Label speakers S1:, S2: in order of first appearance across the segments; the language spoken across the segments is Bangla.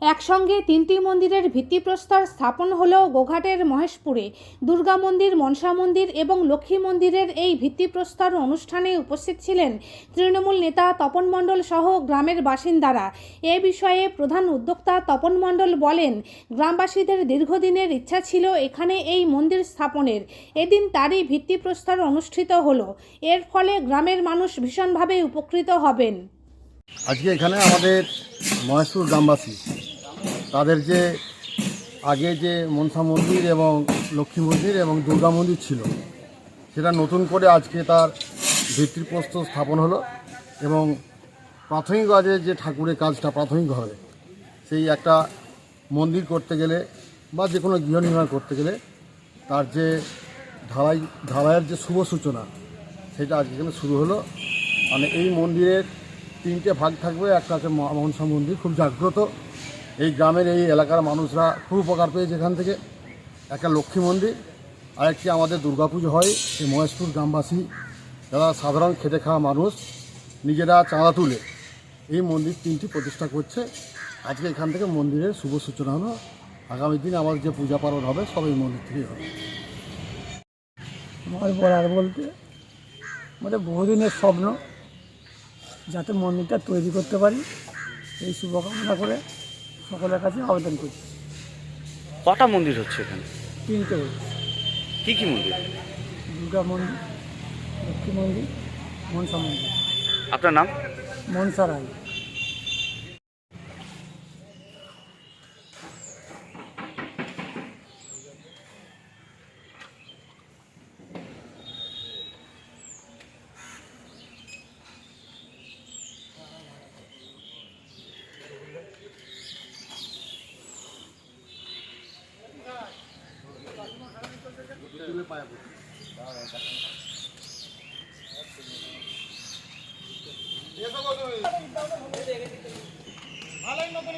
S1: একসঙ্গে তিনটি মন্দিরের ভিত্তিপ্রস্তর স্থাপন হল গোঘাটের মহেশপুরে। দুর্গা মন্দির, মনসা মন্দির এবং লক্ষ্মী মন্দিরের এই ভিত্তিপ্রস্তর অনুষ্ঠানে উপস্থিত ছিলেন তৃণমূল নেতা তপন মণ্ডল সহ গ্রামের বাসিন্দারা। এ বিষয়ে প্রধান উদ্যোক্তা তপন মণ্ডল বলেন, গ্রামবাসীদের দীর্ঘদিনের ইচ্ছা ছিল এখানে এই মন্দির স্থাপনের। এদিন তারই ভিত্তিপ্রস্তর অনুষ্ঠিত হলো। এর ফলে গ্রামের মানুষ ভীষণভাবে উপকৃত হবেন।
S2: আজকে এখানে আমাদের মহেশপুর গ্রামবাসী তাদের যে আগে যে মনসা মন্দির এবং লক্ষ্মী মন্দির এবং দুর্গা মন্দির ছিল, সেটা নতুন করে আজকে তার ভিত্তিপ্রস্তর স্থাপন হলো এবং প্রাথমিকভাবে যে ঠাকুরের কাজটা প্রাথমিক প্রাথমিকভাবে সেই একটা মন্দির করতে গেলে বা যে কোনো গৃহ নির্মাণ করতে গেলে তার যে ঢালাই, ঢালাইয়ের যে শুভ সূচনা, সেটা আজকে এখানে শুরু হলো। মানে এই মন্দিরের তিনটে ভাগ থাকবে, একটা আছে মনসা মন্দির, খুব জাগ্রত। এই গ্রামের এই এলাকার মানুষরা খুব উপকার পেয়েছে এখান থেকে। একটা লক্ষ্মী মন্দির, আরেকটি আমাদের দুর্গাপুজো হয়, এই মহেশপুর গ্রামবাসী। যারা সাধারণ খেটে খাওয়া মানুষ, নিজেরা চাঁদা তুলে এই মন্দির তিনটি প্রতিষ্ঠা করছে। আজকে এখান থেকে মন্দিরের শুভ সূচনা হলো। আগামী দিন আমার যে পূজা পার্বণ হবে, সব এই মন্দির থেকেই হবে।
S3: আমার বলার বলতে, আমাদের বহুদিনের স্বপ্ন, যাতে মন্দিরটা তৈরি করতে পারি, এই শুভকামনা করে সকলের কাছে আবেদন করছি।
S4: কটা মন্দির হচ্ছে এখানে?
S3: তিনটে হচ্ছে।
S4: কি কি মন্দির?
S3: দুর্গা মন্দির লক্ষ্মী মন্দির মনসা মন্দির।
S4: আপনার নাম?
S3: মনসা রায়।
S5: ভালোই নতুন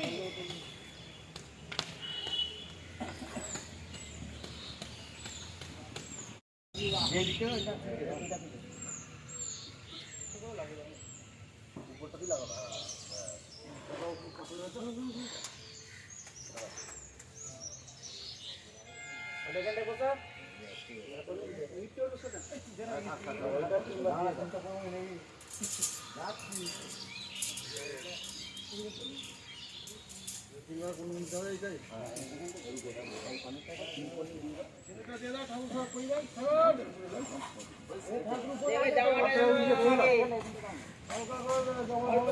S5: উপরটা দিলাম কোথায় ঠাকুর